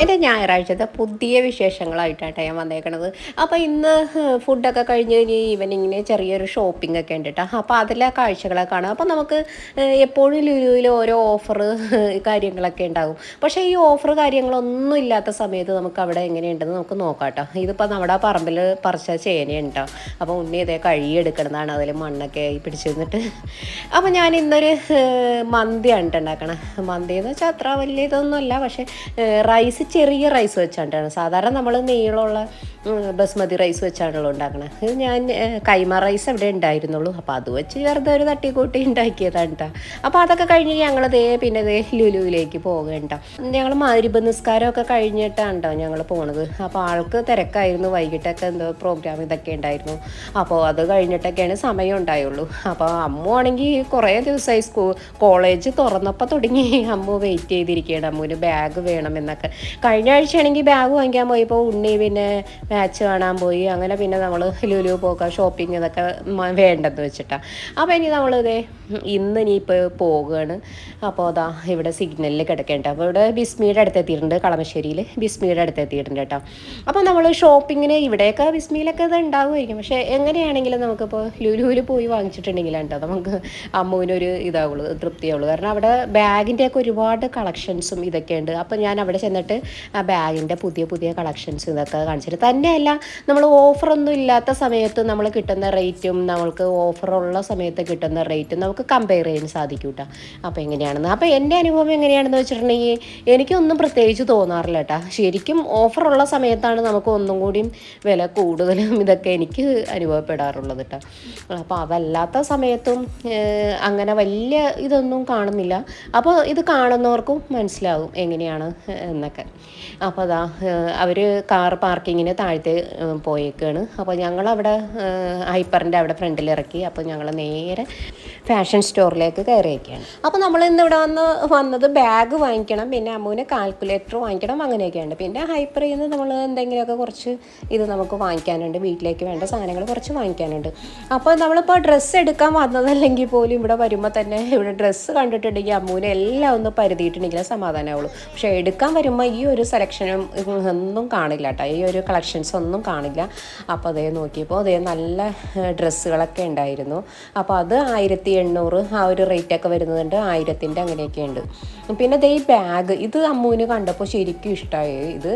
എന്റെ ഞായറാഴ്ചത്തെ പുതിയ വിശേഷങ്ങളായിട്ടാണ് ഞാൻ വന്നേക്കണത്. അപ്പോൾ ഇന്ന് ഫുഡൊക്കെ കഴിഞ്ഞ് കഴിഞ്ഞ് ഈവനിങ്ങിന് ചെറിയൊരു ഷോപ്പിംഗ് ഒക്കെ ഉണ്ട് കേട്ടോ അപ്പോൾ അതിലെ കാഴ്ചകളൊക്കെ കാണാം. അപ്പോൾ നമുക്ക് എപ്പോഴും ലുലുവിൽ ഓരോ ഓഫർ കാര്യങ്ങളൊക്കെ ഉണ്ടാകും പക്ഷേ ഈ ഓഫർ കാര്യങ്ങളൊന്നും ഇല്ലാത്ത സമയത്ത് നമുക്ക് അവിടെ എങ്ങനെയുണ്ടെന്ന് നമുക്ക് നോക്കാം കേട്ടോ ഇതിപ്പോൾ നമ്മുടെ പറമ്പിൽ പറിച്ച ചേനയുണ്ടോ അപ്പോൾ ഉണ്ണി ഇതേ കഴുകിയെടുക്കണതാണ് അതിൽ മണ്ണൊക്കെ ആയി പിടിച്ചിരുന്നിട്ട്. അപ്പോൾ ഞാൻ ഇന്നൊരു മന്തിയാണ് ഉണ്ടാക്കണം. മന്തി എന്ന് വെച്ചാൽ അത്ര വലിയ ഇതൊന്നുമല്ല. പക്ഷേ റൈസ് ചെറിയ റൈസ് വെച്ചാണ്ടാണ്. സാധാരണ നമ്മൾ നീളമുള്ള ബസ്മതി റൈസ് വെച്ചാണല്ലോ ഉണ്ടാക്കണത് ഇത് ഞാൻ കൈമ റൈസ് അവിടെ ഉണ്ടായിരുന്നുള്ളൂ. അപ്പോൾ അത് വെച്ച് വെറുതെ ഒരു തട്ടിക്കൂട്ടി ഉണ്ടാക്കിയതാണ് കേട്ടോ അപ്പോൾ അതൊക്കെ കഴിഞ്ഞ് ഞങ്ങൾ ദേ പിന്നെ ദേ ലുലുവിലേക്ക് പോകേണ്ട. ഞങ്ങൾ മാരിബ് നിസ്കാരമൊക്കെ കഴിഞ്ഞിട്ടാണ് കേട്ടോ ഞങ്ങൾ പോണത്. അപ്പോൾ ആൾക്ക് തിരക്കായിരുന്നു. വൈകിട്ടൊക്കെ എന്തോ പ്രോഗ്രാം ഇതൊക്കെ ഉണ്ടായിരുന്നു. അപ്പോൾ അത് കഴിഞ്ഞിട്ടൊക്കെയാണ് സമയം ഉണ്ടായുള്ളൂ. അപ്പോൾ അമ്മു ആണെങ്കിൽ കുറേ ദിവസമായി സ്കൂൾ കോളേജ് തുറന്നപ്പോൾ തുടങ്ങി. അമ്മു വെയിറ്റ് ചെയ്തിരിക്കുകയാണ് അമ്മുവിന് ബാഗ് വേണമെന്നൊക്കെ കഴിഞ്ഞ ആഴ്ചയാണെങ്കിൽ ബാഗ് വാങ്ങിക്കാൻ പോയപ്പോൾ ഉണ്ണി പിന്നെ മാച്ച് കാണാൻ പോയി. അങ്ങനെ പിന്നെ നമ്മൾ ലുലു പോക്ക ഷോപ്പിംഗ് ഇതൊക്കെ വേണ്ടെന്ന് വെച്ചിട്ടാണ് അപ്പോൾ ഇനി നമ്മളിതേ ഇന്ന് ഇനിയിപ്പോൾ പോവുകയാണ് അപ്പോൾ അതാ ഇവിടെ സിഗ്നലിൽ കിടക്കേണ്ട. അപ്പോൾ ഇവിടെ ബിസ്മിയുടെ അടുത്ത് എത്തിയിട്ടുണ്ട് കളമശ്ശേരിയിൽ ബിസ്മിയുടെ അടുത്ത് എത്തിയിട്ടുണ്ട് കേട്ടോ. അപ്പോൾ നമ്മൾ ഷോപ്പിങ്ങിന് ഇവിടെയൊക്കെ ബിസ്മിയിലൊക്കെ ഇത് ഉണ്ടാവുമായിരിക്കും. പക്ഷേ എങ്ങനെയാണെങ്കിലും നമുക്കിപ്പോൾ ലുലുവിൽ പോയി വാങ്ങിച്ചിട്ടുണ്ടെങ്കിലാണ് കേട്ടോ നമുക്ക് അമ്മുവിനൊരു ഇതാവുള്ളൂ തൃപ്തിയാവുള്ളൂ. കാരണം അവിടെ ബാഗിന്റെയൊക്കെ ഒരുപാട് കളക്ഷൻസും ഇതൊക്കെ ഉണ്ട് അപ്പോൾ ഞാൻ അവിടെ ചെന്നിട്ട് ആ ബാഗിന്റെ പുതിയ പുതിയ കളക്ഷൻസ് ഇതൊക്കെ കാണിച്ചിട്ട് തന്നെയല്ല നമ്മൾ ഓഫറൊന്നും ഇല്ലാത്ത സമയത്ത് നമ്മൾ കിട്ടുന്ന റേറ്റും നമ്മൾക്ക് ഓഫറുള്ള സമയത്ത് കിട്ടുന്ന റേറ്റും നമുക്ക് കമ്പയർ ചെയ്യാൻ സാധിക്കും കേട്ടോ അപ്പോൾ എങ്ങനെയാണെന്ന് അപ്പോൾ എന്റെ അനുഭവം എങ്ങനെയാണെന്ന് വെച്ചിട്ടുണ്ടെങ്കിൽ എനിക്കൊന്നും പ്രത്യേകിച്ച് തോന്നാറില്ല കേട്ടോ ശരിക്കും ഓഫറുള്ള സമയത്താണ് നമുക്ക് ഒന്നും കൂടിയും വില കൂടുതലും ഇതൊക്കെ എനിക്ക് അനുഭവപ്പെടാറുള്ളത് കേട്ടോ അപ്പോൾ അതല്ലാത്ത സമയത്തും അങ്ങനെ വലിയ ഇതൊന്നും കാണുന്നില്ല. അപ്പോൾ ഇത് കാണുന്നവർക്കും മനസ്സിലാവും എങ്ങനെയാണ് എന്നൊക്കെ. അപ്പോൾ അതാ അവർ കാർ പാർക്കിങ്ങിന് താഴത്തെ പോയേക്കാണ്. അപ്പോൾ ഞങ്ങളവിടെ ഹൈപ്പറിന്റെ അവിടെ ഫ്രണ്ടിൽ ഇറക്കി അപ്പോൾ ഞങ്ങൾ നേരെ ഫാഷൻ സ്റ്റോറിലേക്ക് കയറിയേക്കാണ് അപ്പോൾ നമ്മൾ ഇന്ന് ഇവിടെ വന്ന് വന്നത് ബാഗ് വാങ്ങിക്കണം പിന്നെ അമ്മുവിന് കാൽക്കുലേറ്റർ വാങ്ങിക്കണം അങ്ങനെയൊക്കെയുണ്ട്. പിന്നെ ഹൈപ്പറിൽ നിന്ന് നമ്മൾ എന്തെങ്കിലുമൊക്കെ കുറച്ച് ഇത് നമുക്ക് വാങ്ങിക്കാനുണ്ട്. വീട്ടിലേക്ക് വേണ്ട സാധനങ്ങൾ കുറച്ച് വാങ്ങിക്കാനുണ്ട്. അപ്പോൾ നമ്മളിപ്പോൾ ഡ്രസ്സ് എടുക്കാൻ വന്നതല്ലെങ്കിൽ പോലും ഇവിടെ വരുമ്പോൾ തന്നെ ഇവിടെ ഡ്രസ്സ് കണ്ടിട്ടുണ്ടെങ്കിൽ അമ്മുവിന് എല്ലാം ഒന്ന് പരുതിയിട്ടുണ്ടെങ്കിൽ സമാധാനമാവുള്ളൂ. പക്ഷേ എടുക്കാൻ വരുമ്പോൾ ഈ ഒരു സെലക്ഷനും ഒന്നും കാണില്ല കേട്ടോ. ഈ ഒരു കളക്ഷൻസ് ഒന്നും കാണില്ല. അപ്പോൾ അതേ നോക്കിയപ്പോൾ അതേ നല്ല ഡ്രസ്സുകളൊക്കെ ഉണ്ടായിരുന്നു. അപ്പോൾ അത് ആയിരത്തി എണ്ണൂറ് ആ ഒരു റേറ്റൊക്കെ വരുന്നുണ്ട്. ആയിരത്തിന്റെ അങ്ങനെയൊക്കെ ഉണ്ട്. പിന്നെ ദേ ഈ ബാഗ് ഇത് അമ്മുവിന് കണ്ടപ്പോൾ ശരിക്കും ഇഷ്ടമായി ഇത്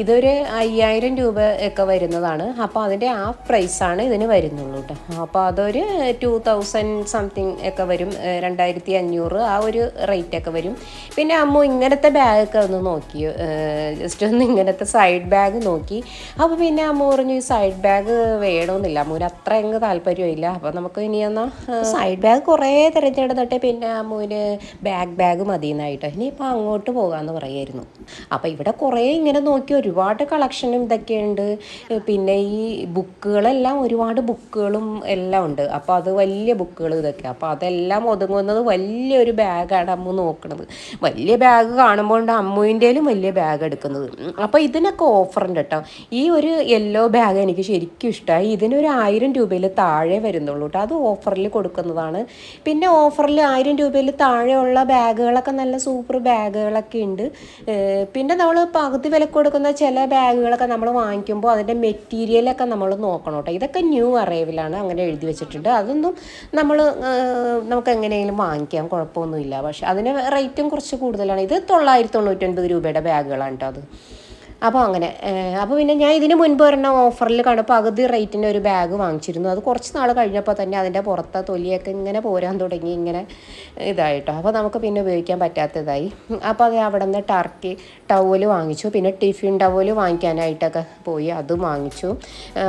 ഇതൊരു അയ്യായിരം രൂപ ഒക്കെ വരുന്നതാണ്. അപ്പോൾ അതിന്റെ ആ പ്രൈസാണ് ഇതിന് വരുന്നുള്ളൂ കേട്ടോ അപ്പോൾ അതൊരു ടു തൗസൻഡ് സംതിങ് ഒക്കെ വരും. രണ്ടായിരത്തി അഞ്ഞൂറ് ആ ഒരു റേറ്റൊക്കെ വരും. പിന്നെ അമ്മു ഇങ്ങനത്തെ ബാഗൊക്കെ ഒന്ന് നോക്കി. ജസ്റ്റ് ഒന്ന് ഇങ്ങനത്തെ സൈഡ് ബാഗ് നോക്കി. അപ്പോൾ പിന്നെ അമ്മ പറഞ്ഞു ഈ സൈഡ് ബാഗ് വേണമെന്നില്ല അമ്മുവിന് അത്ര അങ്ങ് താല്പര്യമില്ല അപ്പോൾ നമുക്ക് ഇനി എന്നാൽ സൈഡ് ബാഗ് കുറേ തിരഞ്ഞെടുത്തിട്ട് പിന്നെ അമ്മുവിന് ബാഗ് ബാഗ് മതി എന്നായിട്ട് ഇനിയിപ്പോൾ അങ്ങോട്ട് പോകാമെന്ന് പറയായിരുന്നു. അപ്പോൾ ഇവിടെ കുറേ ഇങ്ങനെ നോക്കി ഒരുപാട് കളക്ഷനും ഇതൊക്കെയുണ്ട്. പിന്നെ ഈ ബുക്കുകളെല്ലാം ഒരുപാട് ബുക്കുകളും എല്ലാം ഉണ്ട്. അപ്പോൾ അത് വലിയ ബുക്കുകൾ ഇതൊക്കെ. അപ്പോൾ അതെല്ലാം ഒതുങ്ങുന്നത് വലിയൊരു ബാഗാണ് അമ്മു നോക്കുന്നത് വലിയ ബാഗ് കാണുമ്പോൾ അമ്മുവിന്റെയിലും വലിയ ബാഗ് എടുക്കുന്നത്. അപ്പോൾ ഇതിനൊക്കെ ഓഫറുണ്ട് കേട്ടോ ഈ ഒരു യെല്ലോ ബാഗ് എനിക്ക് ശരിക്കും ഇഷ്ടമായി ഇതിനൊരു ആയിരം രൂപയിൽ താഴെ വരുന്നുള്ളൂ കേട്ടോ അത് ഓഫറിൽ കൊടുക്കുന്നതാണ് പിന്നെ ഓഫറിൽ ആയിരം രൂപയിൽ താഴെയുള്ള ബാഗുകളൊക്കെ നല്ല സൂപ്പർ ബാഗുകളൊക്കെ ഉണ്ട് പിന്നെ നമ്മൾ പകുതി വില കൊടുക്കുന്ന ചില ബാഗുകളൊക്കെ നമ്മൾ വാങ്ങിക്കുമ്പോൾ അതിന്റെ മെറ്റീരിയലൊക്കെ നമ്മൾ നോക്കണം കേട്ടോ ഇതൊക്കെ ന്യൂ അറൈവിലാണ് അങ്ങനെ എഴുതി വെച്ചിട്ടുണ്ട്. അതൊന്നും നമ്മൾ നമുക്ക് എങ്ങനെയെങ്കിലും വാങ്ങിക്കാം കുഴപ്പമൊന്നുമില്ല പക്ഷെ അതിന് റേറ്റും കുറച്ച് കൂടുതലാണ്. ഇത് തൊള്ളായിരത്തി തൊണ്ണൂറ്റൊൻപത് രൂപയുടെ ബാഗുകളാണ് കേട്ടോ അത്. അപ്പോൾ അങ്ങനെ അപ്പോൾ പിന്നെ ഞാൻ ഇതിന് മുൻപ് ഒരെണ്ണം ഓഫറിൽ കണ്ട പകുതി റേറ്റിന്റെ ഒരു ബാഗ് വാങ്ങിച്ചിരുന്നു. അത് കുറച്ച് നാൾ കഴിഞ്ഞപ്പോൾ തന്നെ അതിന്റെ പുറത്തെ തൊലിയൊക്കെ ഇങ്ങനെ പോരാൻ തുടങ്ങി ഇങ്ങനെ ഇതായിട്ടോ. അപ്പോൾ നമുക്ക് പിന്നെ ഉപയോഗിക്കാൻ പറ്റാത്തതായി. അപ്പോൾ അത് അവിടെ നിന്ന് ടർക്കി ടവൽ വാങ്ങിച്ചു. പിന്നെ ടിഫിൻ ടവൽ വാങ്ങിക്കാനായിട്ടൊക്കെ പോയി അതും വാങ്ങിച്ചു.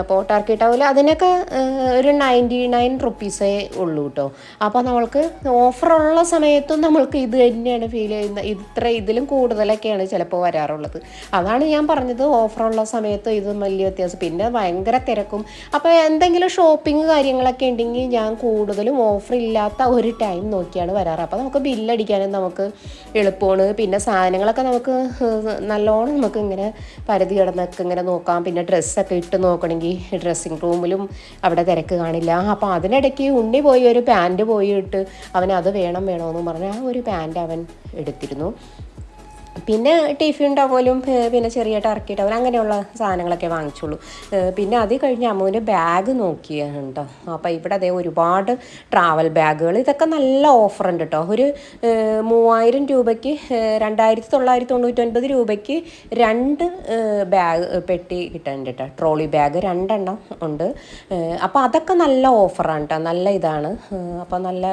അപ്പോൾ ടർക്കി ടവൽ അതിനൊക്കെ ഒരു നയന്റി നയൻ റുപ്പീസേ ഉള്ളൂ കേട്ടോ അപ്പോൾ നമ്മൾക്ക് ഓഫറുള്ള സമയത്തും നമ്മൾക്ക് ഇത് തന്നെയാണ് ഫീൽ ചെയ്യുന്നത്. ഇത്ര ഇതിലും കൂടുതലൊക്കെയാണ് ചിലപ്പോൾ വരാറുള്ളത്. അതാണ് ഞാൻ പറഞ്ഞത് ഓഫറുള്ള സമയത്ത് ഇത് വലിയ വ്യത്യാസം. പിന്നെ ഭയങ്കര തിരക്കും. അപ്പോൾ എന്തെങ്കിലും ഷോപ്പിംഗ് കാര്യങ്ങളൊക്കെ ഉണ്ടെങ്കിൽ ഞാൻ കൂടുതലും ഓഫർ ഇല്ലാത്ത ഒരു ടൈം നോക്കിയാണ് വരാറ്. അപ്പോൾ നമുക്ക് ബില്ലടിക്കാനും നമുക്ക് എളുപ്പമാണ്. പിന്നെ സാധനങ്ങളൊക്കെ നമുക്ക് നല്ലോണം നമുക്ക് ഇങ്ങനെ പരിധി കിടന്നൊക്കെ ഇങ്ങനെ നോക്കാം. പിന്നെ ഡ്രസ്സൊക്കെ ഇട്ട് നോക്കണമെങ്കിൽ ഡ്രസ്സിങ് റൂമിലും അവിടെ തിരക്ക് കാണില്ല. അപ്പോൾ അതിനിടയ്ക്ക് ഉണ്ണി പോയി ഒരു പാന്റ് പോയി ഇട്ട് അവൻ അത് വേണം വേണമെന്ന് പറഞ്ഞ് ആ ഒരു പാന്റ് അവൻ എടുത്തിരുന്നു. പിന്നെ ടിഫിൻ ടവലും പിന്നെ ചെറിയ ടർക്കി ടവൽ അങ്ങനെയുള്ള സാധനങ്ങളൊക്കെ വാങ്ങിച്ചുള്ളൂ. പിന്നെ അത് കഴിഞ്ഞ് അമ്മുവിന്റെ ബാഗ് നോക്കിയാണ് കേട്ടോ അപ്പോൾ ഇവിടെ അതേ ഒരുപാട് ട്രാവൽ ബാഗുകൾ ഇതൊക്കെ നല്ല ഓഫർ ഉണ്ട് കേട്ടോ ഒരു മൂവായിരം രൂപയ്ക്ക് രണ്ടായിരത്തി തൊള്ളായിരത്തി തൊണ്ണൂറ്റൊൻപത് രൂപയ്ക്ക് രണ്ട് ബാഗ് പെട്ടി കിട്ടുന്നുണ്ട് കേട്ടോ ട്രോളി ബാഗ് രണ്ടെണ്ണം ഉണ്ട്. അപ്പോൾ അതൊക്കെ നല്ല ഓഫറാണ് കേട്ടോ നല്ല ഇതാണ്. അപ്പോൾ നല്ല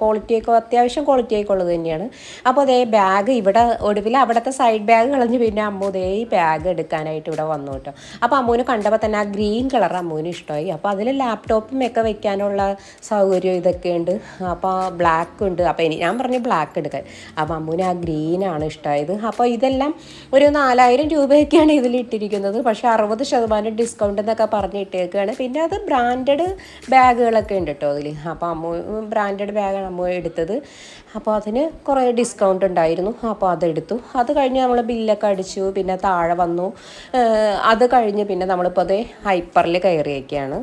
ക്വാളിറ്റിയൊക്കെ അത്യാവശ്യം ക്വാളിറ്റിയൊക്കെ ഉള്ളത് തന്നെയാണ്. അപ്പോൾ അതേ ബാഗ് ഇവിടെ ഒടുവിൽ അവിടുത്തെ സൈഡ് ബാഗ് കളഞ്ഞ് പിന്നെ അമ്മു ഈ ബാഗ് എടുക്കാനായിട്ട് ഇവിടെ വന്നു കേട്ടോ. അപ്പോൾ അമ്മൂന് കണ്ടപ്പോൾ തന്നെ ആ ഗ്രീൻ കളർ അമ്മൂന് ഇഷ്ടമായി. അപ്പോൾ അതിൽ ലാപ്ടോപ്പും ഒക്കെ വെക്കാനുള്ള സൗകര്യം ഇതൊക്കെ ഉണ്ട്. അപ്പോൾ ബ്ലാക്ക് ഉണ്ട്. അപ്പോൾ ഇനി ഞാൻ പറഞ്ഞു ബ്ലാക്ക് എടുക്കാൻ. അപ്പോൾ അമ്മൂന് ആ ഗ്രീനാണ് ഇഷ്ടമായത് അപ്പോൾ ഇതെല്ലാം ഒരു നാലായിരം രൂപയൊക്കെയാണ് ഇതിൽ ഇട്ടിരിക്കുന്നത്. പക്ഷേ അറുപത് ശതമാനം ഡിസ്കൗണ്ട് എന്നൊക്കെ പറഞ്ഞ് ഇട്ടേക്കുകയാണ് പിന്നെ അത് ബ്രാൻഡഡ് ബാഗുകളൊക്കെ ഉണ്ട് കേട്ടോ അതിൽ അപ്പോൾ അമ്മു ബ്രാൻഡഡ് ബാഗാണ് അമ്മു എടുത്തത്. അപ്പോൾ അതിന് കുറേ ഡിസ്കൗണ്ട് ഉണ്ടായിരുന്നു. അപ്പോൾ അതെടുത്തു. അത് കഴിഞ്ഞ് നമ്മൾ ബില്ലൊക്കെ അടിച്ചു പിന്നെ താഴെ വന്നു. അത് കഴിഞ്ഞ് പിന്നെ നമ്മളിപ്പോൾ അതേ ഹൈപ്പറിൽ കയറിയൊക്കെയാണ്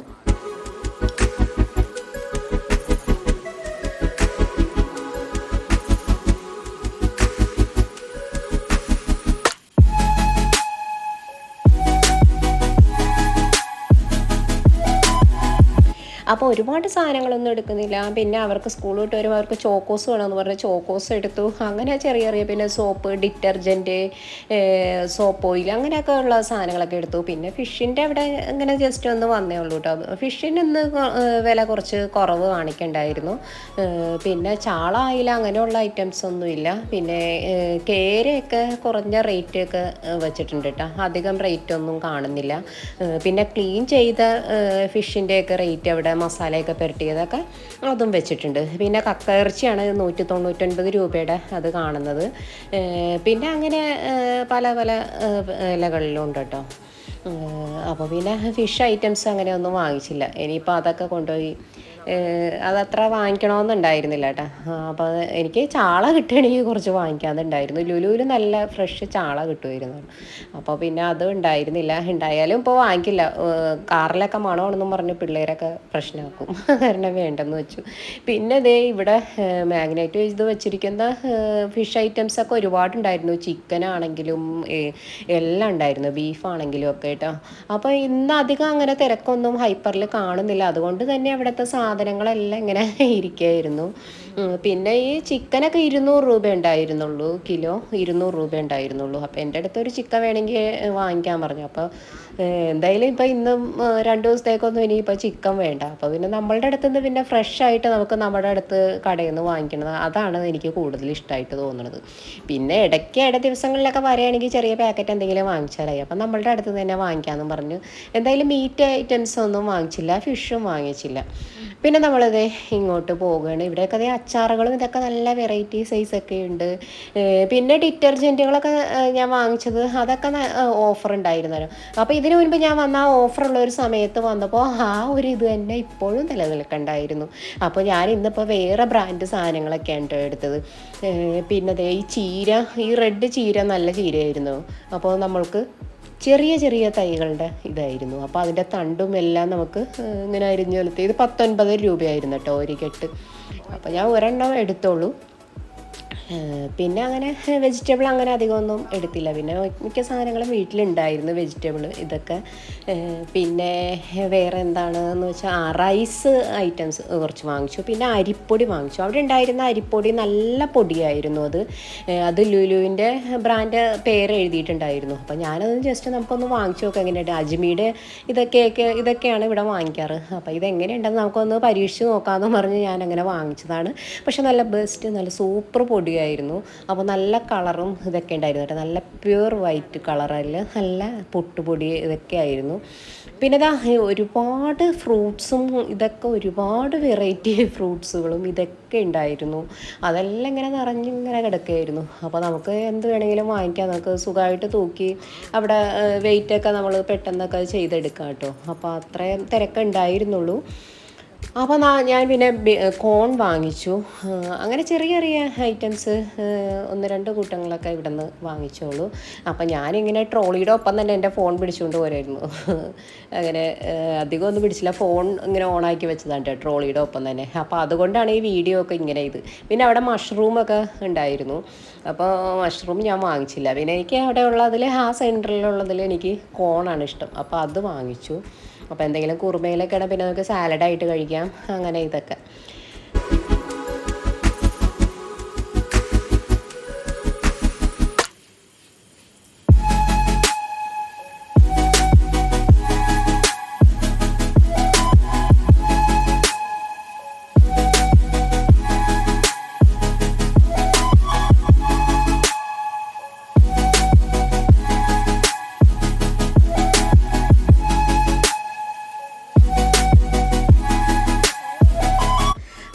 ഒരുപാട് സാധനങ്ങളൊന്നും എടുക്കുന്നില്ല. പിന്നെ അവർക്ക് സ്കൂൾ വിട്ട് വരുമ്പോൾ അവർക്ക് ചോക്കോസ് വേണമെന്ന് പറഞ്ഞ് ചോക്കോസ് എടുത്തു. അങ്ങനെ ചെറിയ ചെറിയ പിന്നെ സോപ്പ് ഡിറ്റർജന്റ് സോപ്പ് ഓയിൽ അങ്ങനെയൊക്കെ ഉള്ള സാധനങ്ങളൊക്കെ എടുത്തു. പിന്നെ ഫിഷിന്റെ അവിടെ ഇങ്ങനെ ജസ്റ്റ് ഒന്ന് വന്നേ ഉള്ളൂ കേട്ടോ ഫിഷിന് ഇന്ന് വില കുറച്ച് കുറവ് കാണിക്കണ്ടായിരുന്നു. പിന്നെ ചാള ആയില അങ്ങനെയുള്ള ഐറ്റംസ് ഒന്നുമില്ല പിന്നെ കേരയൊക്കെ കുറഞ്ഞ റേറ്റ് ഒക്കെ വെച്ചിട്ടുണ്ട് കേട്ടോ അധികം റേറ്റ് ഒന്നും കാണുന്നില്ല. പിന്നെ ക്ലീൻ ചെയ്ത ഫിഷിന്റെയൊക്കെ റേറ്റ് അവിടെ മസാലയൊക്കെ പുരട്ടിയതൊക്കെ അതും വെച്ചിട്ടുണ്ട്. പിന്നെ കക്ക ഇറച്ചിയാണ് നൂറ്റി തൊണ്ണൂറ്റൊൻപത് രൂപയുടെ അത് കാണുന്നത്. പിന്നെ അങ്ങനെ പല പല ഇലകളിലും ഉണ്ട് കേട്ടോ. അപ്പോൾ പിന്നെ ഫിഷ് ഐറ്റംസ് അങ്ങനെ ഒന്നും വാങ്ങിച്ചില്ല. ഇനിയിപ്പോൾ അതൊക്കെ കൊണ്ടുപോയി അതത്ര വാങ്ങിക്കണമെന്നുണ്ടായിരുന്നില്ല കേട്ടോ അപ്പോൾ എനിക്ക് ചാള കിട്ടുകയാണെങ്കിൽ കുറച്ച് വാങ്ങിക്കാതുണ്ടായിരുന്നു ലുലുവിൽ നല്ല ഫ്രഷ് ചാള കിട്ടുമായിരുന്നു. അപ്പോൾ പിന്നെ അത് ഉണ്ടായിരുന്നില്ല. ഉണ്ടായാലും ഇപ്പോൾ വാങ്ങിക്കില്ല. കാറിലൊക്കെ മണമാണെന്നും പറഞ്ഞ് പിള്ളേരൊക്കെ പ്രശ്നമാക്കും കാരണം വേണ്ടെന്ന് വെച്ചു. പിന്നെ ദേ ഇവിടെ മാഗ്നേറ്റ് ചെയ്ത് വെച്ചിരിക്കുന്ന ഫിഷ് ഐറ്റംസ് ഒക്കെ ഒരുപാടുണ്ടായിരുന്നു. ചിക്കൻ ആണെങ്കിലും എല്ലാം ഉണ്ടായിരുന്നു. ബീഫ് ആണെങ്കിലും ഒക്കെ കേട്ടോ അപ്പോൾ ഇന്ന് അധികം അങ്ങനെ തിരക്കൊന്നും ഹൈപ്പറിൽ കാണുന്നില്ല. അതുകൊണ്ട് തന്നെ അവിടുത്തെ സാധനങ്ങളെല്ലാം ഇങ്ങനെ ഇരിക്കുകയായിരുന്നു പിന്നെ ഈ ചിക്കനൊക്കെ ഇരുന്നൂറ് രൂപ ഉണ്ടായിരുന്നുള്ളൂ കിലോ ഇരുന്നൂറ് രൂപ ഉണ്ടായിരുന്നുള്ളൂ. അപ്പോൾ എന്റെ അടുത്ത് ഒരു ചിക്കൻ വേണമെങ്കിൽ വാങ്ങിക്കാൻ പറഞ്ഞു. അപ്പോൾ എന്തായാലും ഇപ്പോൾ ഇന്നും രണ്ട് ദിവസത്തേക്കൊന്നും ഇനിയിപ്പോൾ ചിക്കൻ വേണ്ട. അപ്പോൾ പിന്നെ നമ്മളുടെ അടുത്ത് നിന്ന് പിന്നെ ഫ്രഷ് ആയിട്ട് നമുക്ക് നമ്മുടെ അടുത്ത് കടയിൽ നിന്ന് വാങ്ങിക്കണത് അതാണ് എനിക്ക് കൂടുതൽ ഇഷ്ടമായിട്ട് തോന്നുന്നത് പിന്നെ ഇടയ്ക്ക് ഇട ദിവസങ്ങളിലൊക്കെ വരികയാണെങ്കിൽ ചെറിയ പാക്കറ്റ് എന്തെങ്കിലും വാങ്ങിച്ചാലായി. അപ്പം നമ്മളുടെ അടുത്ത് തന്നെ വാങ്ങിക്കാമെന്നും പറഞ്ഞു. എന്തായാലും മീറ്റ് ഐറ്റംസ് ഒന്നും വാങ്ങിച്ചില്ല ഫിഷും വാങ്ങിച്ചില്ല. പിന്നെ നമ്മളിത് ഇങ്ങോട്ട് പോവുകയാണ്. ഇവിടെയൊക്കെ അതേ അച്ചാറുകളും ഇതൊക്കെ നല്ല വെറൈറ്റി സൈസൊക്കെ ഉണ്ട്. പിന്നെ ഡിറ്റർജന്റുകളൊക്കെ ഞാൻ വാങ്ങിച്ചത് അതൊക്കെ ഓഫർ ഉണ്ടായിരുന്നല്ലോ. അപ്പോൾ ഇതിനു മുൻപ് ഞാൻ വന്ന ആ ഓഫറുള്ള ഒരു സമയത്ത് വന്നപ്പോൾ ആ ഒരു ഇത് തന്നെ ഇപ്പോഴും നിലനിൽക്കണ്ടായിരുന്നു. അപ്പോൾ ഞാൻ ഇന്നിപ്പോൾ വേറെ ബ്രാൻഡ് സാധനങ്ങളൊക്കെയാണ് ട്ടോ എടുത്തത്. പിന്നെ ഈ ചീര ഈ റെഡ് ചീര നല്ല ചീരയായിരുന്നു. അപ്പോൾ നമ്മൾക്ക് ചെറിയ ചെറിയ തൈകളുടെ ഇതായിരുന്നു. അപ്പോൾ അതിന്റെ തണ്ടും എല്ലാം നമുക്ക് ഇങ്ങനെ അരിഞ്ഞു വെളുത്ത് ഇത് പത്തൊൻപത് രൂപയായിരുന്നു കേട്ടോ ഒരു കെട്ട്. അപ്പോൾ ഞാൻ ഒരെണ്ണം എടുത്തോളൂ. പിന്നെ അങ്ങനെ വെജിറ്റബിൾ അങ്ങനെ അധികമൊന്നും എടുത്തില്ല. പിന്നെ മിക്ക സാധനങ്ങളും വീട്ടിലുണ്ടായിരുന്നു വെജിറ്റബിൾ ഇതൊക്കെ. പിന്നെ വേറെ എന്താണെന്ന് വെച്ചാൽ റൈസ് ഐറ്റംസ് കുറച്ച് വാങ്ങിച്ചു. പിന്നെ അരിപ്പൊടി വാങ്ങിച്ചു. അവിടെ ഉണ്ടായിരുന്ന അരിപ്പൊടി നല്ല പൊടിയായിരുന്നു അത്. അത് ലുലുവിന്റെ ബ്രാൻഡ് പേര് എഴുതിയിട്ടുണ്ടായിരുന്നു. അപ്പോൾ ഞാനത് ജസ്റ്റ് നമുക്കൊന്ന് വാങ്ങിച്ചു നോക്കാം എങ്ങനെയുണ്ട്. അജ്മിയുടെ ഇതൊക്കെയൊക്കെ ഇതൊക്കെയാണ് ഇവിടെ വാങ്ങിക്കാറ്. അപ്പോൾ ഇതെങ്ങനെയുണ്ടെന്ന് നമുക്കൊന്ന് പരീക്ഷിച്ച് നോക്കാമെന്ന് പറഞ്ഞ് ഞാൻ അങ്ങനെ വാങ്ങിച്ചതാണ്. പക്ഷെ നല്ല ബെസ്റ്റ് നല്ല സൂപ്പർ പൊടിയായിരുന്നു. അപ്പോൾ നല്ല കളറും ഇതൊക്കെ ഉണ്ടായിരുന്നു കേട്ടോ. നല്ല പ്യുവർ വൈറ്റ് കളറിൽ നല്ല പൊട്ടുപൊടി ഇതൊക്കെ ആയിരുന്നു. പിന്നെ ഇതാ ഒരുപാട് ഫ്രൂട്ട്സും ഇതൊക്കെ ഒരുപാട് വെറൈറ്റി ഫ്രൂട്ട്സുകളും ഇതൊക്കെ ഉണ്ടായിരുന്നു. അതെല്ലാം ഇങ്ങനെ നിറഞ്ഞിങ്ങനെ കിടക്കുകയായിരുന്നു. അപ്പോൾ നമുക്ക് എന്ത് വേണമെങ്കിലും വാങ്ങിക്കാം. നമുക്ക് സുഖമായിട്ട് തൂക്കി അവിടെ വെയിറ്റൊക്കെ നമ്മൾ പെട്ടെന്നൊക്കെ ചെയ്തെടുക്കാം കേട്ടോ. അപ്പോൾ അത്രയും തിരക്ക് ഉണ്ടായിരുന്നുള്ളൂ അപ്പോൾ ഞാൻ പിന്നെ കോൺ വാങ്ങിച്ചു. അങ്ങനെ ചെറിയ ചെറിയ ഐറ്റംസ് ഒന്ന് രണ്ട് കൂട്ടങ്ങളൊക്കെ ഇവിടെ നിന്ന് വാങ്ങിച്ചോളൂ. അപ്പം ഞാനിങ്ങനെ ട്രോളിയുടെ ഒപ്പം തന്നെ എന്റെ ഫോൺ പിടിച്ചുകൊണ്ട് പോരായിരുന്നു. അങ്ങനെ അധികം ഒന്നും പിടിച്ചില്ല. ഫോൺ ഇങ്ങനെ ഓണാക്കി വെച്ചതാണ് കേട്ടോ ട്രോളിയുടെ ഒപ്പം തന്നെ. അപ്പോൾ അതുകൊണ്ടാണ് ഈ വീഡിയോ ഒക്കെ ഇങ്ങനെ ഇത്. പിന്നെ അവിടെ മഷ്റൂമൊക്കെ ഉണ്ടായിരുന്നു. അപ്പോൾ മഷ്റൂം ഞാൻ വാങ്ങിച്ചില്ല. പിന്നെ എനിക്ക് അവിടെ ഉള്ളതിൽ ആ സെന്ററിലുള്ളതിൽ എനിക്ക് കോണാണ് ഇഷ്ടം. അപ്പോൾ അത് വാങ്ങിച്ചു. അപ്പോൾ എന്തെങ്കിലും കുറുമയിലൊക്കെ പിന്നെ നമുക്ക് സാലഡായിട്ട് കഴിക്കാം. അങ്ങനെ ഇതൊക്കെ.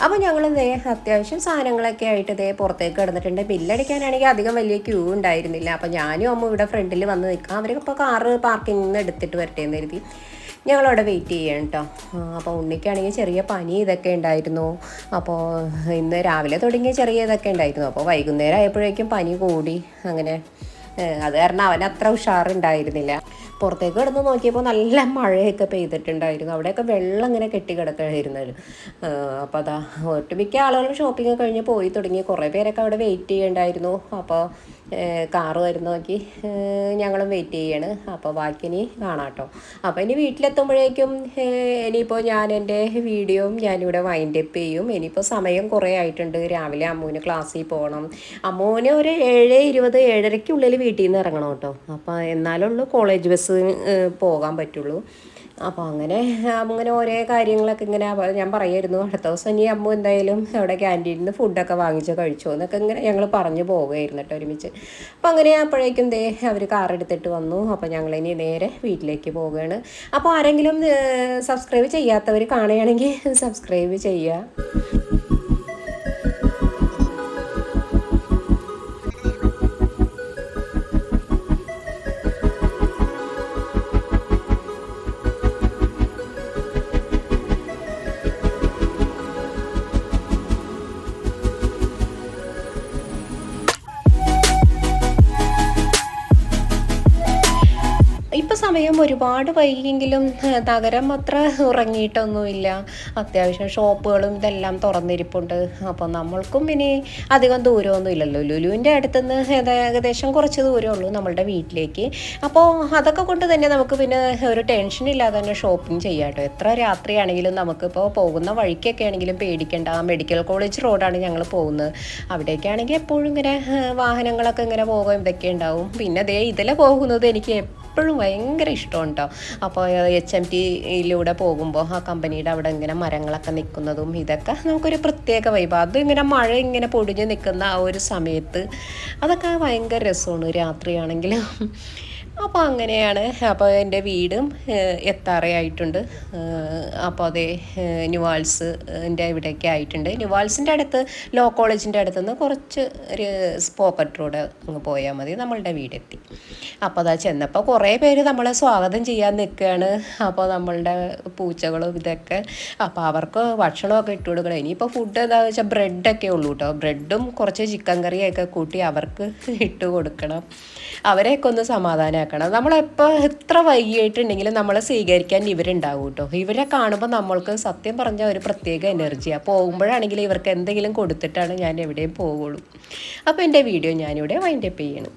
അപ്പോൾ ഞങ്ങൾ നേ അത്യാവശ്യം സാധനങ്ങളൊക്കെ ആയിട്ട് ഇതേ പുറത്തേക്ക് കിടന്നിട്ടുണ്ട്. ബില്ലടിക്കാനാണെങ്കിൽ അധികം വലിയ ക്യൂ ഉണ്ടായിരുന്നില്ല. അപ്പോൾ ഞാനും അമ്മ ഇവിടെ ഫ്രണ്ടിൽ വന്ന് നിൽക്കാം. അവരിപ്പോൾ കാറ് പാർക്കിംഗിൽ നിന്ന് എടുത്തിട്ട് വരട്ടെ എന്ന് കരുതി. ഞങ്ങളവിടെ വെയിറ്റ് ചെയ്യണം കേട്ടോ അപ്പോൾ ഉണ്ണിക്കാണെങ്കിൽ ചെറിയ പനി ഇതൊക്കെ ഉണ്ടായിരുന്നു. അപ്പോൾ ഇന്ന് രാവിലെ തുടങ്ങിയ ചെറിയ ഇതൊക്കെ ഉണ്ടായിരുന്നു. അപ്പോൾ വൈകുന്നേരം ആയപ്പോഴേക്കും പനി കൂടി. അങ്ങനെ അത് കാരണം അവൻ അത്ര ഉഷാറുണ്ടായിരുന്നില്ല. പുറത്തേക്ക് കിടന്ന് നോക്കിയപ്പോൾ നല്ല മഴയൊക്കെ പെയ്തിട്ടുണ്ടായിരുന്നു. അവിടെയൊക്കെ വെള്ളം ഇങ്ങനെ കെട്ടി കിടക്കുകയായിരുന്നു അപ്പോൾ അതാ ഒട്ടുമിക്ക ആളുകളും ഷോപ്പിംഗ് കഴിഞ്ഞ് പോയി തുടങ്ങി. കുറേ പേരൊക്കെ അവിടെ വെയിറ്റ് ചെയ്യണ്ടായിരുന്നു. അപ്പോൾ കാറ് വരുന്ന നോക്കി. ഞങ്ങളും വെയിറ്റ് ചെയ്യാണ്. അപ്പോൾ ബാക്കി ഇനി കാണാം കേട്ടോ അപ്പോൾ ഇനി വീട്ടിലെത്തുമ്പോഴേക്കും ഇനിയിപ്പോൾ ഞാൻ എന്റെ വീഡിയോയും ഞാനിവിടെ വൈൻഡ് അപ്പ് ചെയ്യും. ഇനിയിപ്പോൾ സമയം കുറേ ആയിട്ടുണ്ട്. രാവിലെ അമ്മൂന് ക്ലാസ്സിൽ പോകണം അമ്മൂന് ഒരു ഏഴ് ഇരുപത് ഏഴരയ്ക്കുള്ളിൽ വീട്ടിൽ നിന്ന് ഇറങ്ങണം കേട്ടോ. അപ്പോൾ എന്നാലുള്ളൂ കോളേജ് ബസ് പോകാൻ പറ്റുള്ളൂ. അപ്പോൾ അങ്ങനെ അങ്ങനെ ഓരോ കാര്യങ്ങളൊക്കെ ഇങ്ങനെ ഞാൻ പറയായിരുന്നു. അടുത്ത ദിവസം ഇനി അമ്മ എന്തായാലും അവിടെ ക്യാന്റീനിൽ നിന്ന് ഫുഡൊക്കെ വാങ്ങിച്ച് കഴിച്ചു എന്നൊക്കെ ഇങ്ങനെ ഞങ്ങൾ പറഞ്ഞു പോവുകയായിരുന്നു കേട്ടോ ഒരുമിച്ച്. അപ്പോൾ അങ്ങനെ അപ്പോഴേക്കും ദേ അവർ കാർ എടുത്തിട്ട് വന്നു. അപ്പോൾ ഞങ്ങളിനി നേരെ വീട്ടിലേക്ക് പോവുകയാണ്. അപ്പോൾ ആരെങ്കിലും സബ്സ്ക്രൈബ് ചെയ്യാത്തവർ കാണുകയാണെങ്കിൽ സബ്സ്ക്രൈബ് ചെയ്യുക ഒരുപാട് വൈകിയെങ്കിലും നഗരം അത്ര ഉറങ്ങിയിട്ടൊന്നുമില്ല. അത്യാവശ്യം ഷോപ്പുകളും ഇതെല്ലാം തുറന്നിരിപ്പുണ്ട്. അപ്പോൾ നമ്മൾക്കും ഇനി അധികം ദൂരമൊന്നും ഇല്ലല്ലോ ലുലുവിന്റെ അടുത്തുനിന്ന് ഏകദേശം കുറച്ച് ദൂരമേ ഉള്ളൂ നമ്മളുടെ വീട്ടിലേക്ക്. അപ്പോൾ അതൊക്കെ കൊണ്ട് തന്നെ നമുക്ക് പിന്നെ ഒരു ടെൻഷൻ ഇല്ലാതെ തന്നെ ഷോപ്പിംഗ് ചെയ്യാം കേട്ടോ. എത്ര രാത്രിയാണെങ്കിലും നമുക്കിപ്പോൾ പോകുന്ന വഴിക്കൊക്കെ ആണെങ്കിലും പേടിക്കേണ്ട. മെഡിക്കൽ കോളേജ് റോഡാണ് ഞങ്ങൾ പോകുന്നത്. അവിടേക്കാണെങ്കിൽ എപ്പോഴും ഇങ്ങനെ വാഹനങ്ങളൊക്കെ ഇങ്ങനെ പോകും. ഇതൊക്കെ ഉണ്ടാവും. പിന്നെ ദേ ഇതിലെ പോകുന്നത് എനിക്ക് എപ്പോഴും ഭയങ്കര ഇഷ്ടമാണ് കേട്ടോ അപ്പോൾ എച്ച് എം ടിയിലൂടെ പോകുമ്പോൾ ആ കമ്പനിയുടെ അവിടെ ഇങ്ങനെ മരങ്ങളൊക്കെ നിൽക്കുന്നതും ഇതൊക്കെ നമുക്കൊരു പ്രത്യേക വൈബ് അത് ഇങ്ങനെ മഴ ഇങ്ങനെ പൊടിഞ്ഞ് നിൽക്കുന്ന ആ ഒരു സമയത്ത് അതൊക്കെ ഭയങ്കര രസമാണ്. രാത്രിയാണെങ്കിലും അപ്പോൾ അങ്ങനെയാണ്. അപ്പോൾ എന്റെ വീടും എത്താറയായിട്ടുണ്ട്. എത്താറേ അപ്പോൾ അതേ ന്യൂവാൾസ് എന്റെ ഇവിടെയൊക്കെ ആയിട്ടുണ്ട്. ന്യൂവാൾസിന്റെ അടുത്ത് ലോ കോളേജിന്റെ അടുത്ത് നിന്ന് കുറച്ച് ഒരു സ്പോക്കറ്റ് റോഡ് അങ്ങ് പോയാൽ മതി. നമ്മളുടെ വീടെത്തി. അപ്പോൾ അതാ ചെന്നപ്പോൾ കുറേ പേര് നമ്മളെ സ്വാഗതം ചെയ്യാൻ നിൽക്കുകയാണ് അപ്പോൾ നമ്മളുടെ പൂച്ചകളും ഇതൊക്കെ അപ്പോൾ അവർക്ക് ഭക്ഷണമൊക്കെ ഇട്ട് കൊടുക്കണം. ഇനിയിപ്പോൾ ഫുഡ് എന്താണെന്ന് വെച്ചാൽ ബ്രെഡൊക്കെ ഉള്ളൂ കേട്ടോ ബ്രെഡും കുറച്ച് ചിക്കൻ കറിയൊക്കെ കൂട്ടി അവർക്ക് ഇട്ട് കൊടുക്കണം. അവരെയൊക്കെ ഒന്ന് സമാധാനമാക്കണം മനസ്സിലാക്കണം നമ്മളെപ്പോൾ എത്ര വൈകിയിട്ടുണ്ടെങ്കിലും നമ്മളെ സ്വീകരിക്കാൻ ഇവരുണ്ടാവും കേട്ടോ ഇവരെ കാണുമ്പോൾ നമ്മൾക്ക് സത്യം പറഞ്ഞാൽ ഒരു പ്രത്യേക എനർജിയാണ് പോകുമ്പോഴാണെങ്കിൽ ഇവർക്ക് എന്തെങ്കിലും കൊടുത്തിട്ടാണ് ഞാൻ എവിടെയും പോകുള്ളൂ അപ്പോൾ എന്റെ വീഡിയോ ഞാനിവിടെ വൈൻഡപ്പ് ചെയ്യണം.